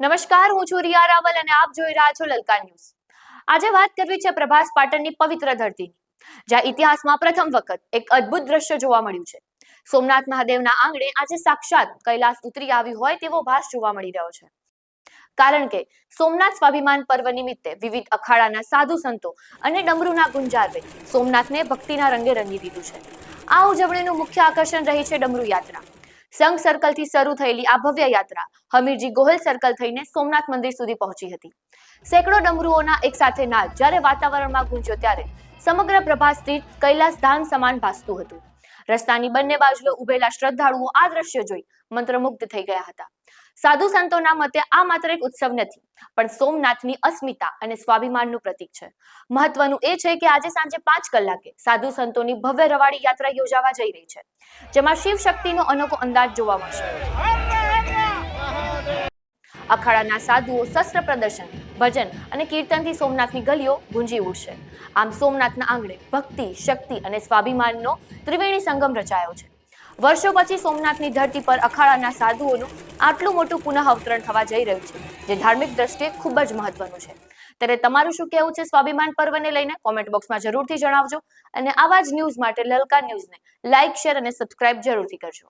નમસ્કાર, હું છું રિયા રાવલ અને આપ જોઈ રહ્યા છો લલકા ન્યૂઝ. આજે વાત કરવી છે પ્રભાસ પાટણની પવિત્ર ધરતીની જ્યાં ઇતિહાસમાં પ્રથમ વખત એક અદ્ભુત દ્રશ્ય જોવા મળ્યું છે. સોમનાથ મહાદેવના આંગણે આજે સાક્ષાત કૈલાસ ઉતરી આવી હોય તેવો ભાસ જોવા મળી રહ્યો છે. કારણ કે સોમનાથ સ્વાભિમાન પર્વ નિમિત્તે વિવિધ અખાડાના સાધુ સંતો અને ડમરુના ગુંજારવે સોમનાથને ભક્તિના રંગે રંગી દીધું છે. આ ઉજવણીનું મુખ્ય આકર્ષણ રહી છે ડમરુ યાત્રા. સંઘ સર્કલથી શરૂ થયેલી આ ભવ્ય યાત્રા હમીરજી ગોહિલ સર્કલ થઈને સોમનાથ મંદિર સુધી પહોંચી હતી. સેંકડો ડમરુઓના એક સાથે નાદ જ્યારે વાતાવરણમાં ગુંજ્યો ત્યારે સમગ્ર પ્રભાસ તીર્થ કૈલાસ ધામ સમાન ભાસતું હતું. રસ્તાની બંને બાજુએ ઉભેલા શ્રદ્ધાળુઓ આ દ્રશ્ય જોઈ મંત્રમુગ્ધ થઈ ગયા હતા. સાધુ સંતોના મતે આ માત્ર એક ઉત્સવ નથી, પણ સોમનાથની અસ્મિતા અને સ્વાભિમાનનું પ્રતીક છે. મહત્વનું એ છે કે આજે સાંજે પાંચ કલાકે સાધુ સંતોની ભવ્ય રવાડી યાત્રા યોજાવા જઈ રહી છે, જેમાં શિવ શક્તિનો અનોખો અંદાજ જોવા મળશે. અખાડાના સાધુઓ શસ્ત્ર પ્રદર્શન, ભજન અને કીર્તનથી સોમનાથની ગલીઓ ગુંજી ઉઠશે આમ સોમનાથના આંગણે ભક્તિ, શક્તિ અને સ્વાભિમાનનો ત્રિવેણી સંગમ રચાયો છે. વર્ષો પછી સોમનાથની ધરતી પર અખાડાના સાધુઓનું આટલું મોટું પુનઃ અવતરણ થવા જઈ રહ્યું છે, જે ધાર્મિક દ્રષ્ટિએ ખૂબ જ મહત્વનું છે. ત્યારે તમારું શું કહેવું છે સ્વાભિમાન પર્વને લઈને? કોમેન્ટ બોક્સમાં જરૂરથી જણાવજો અને આવા જ ન્યૂઝ માટે લલકા ન્યૂઝને લાઇક શેર અને સબસ્ક્રાઇબ જરૂરથી કરજો.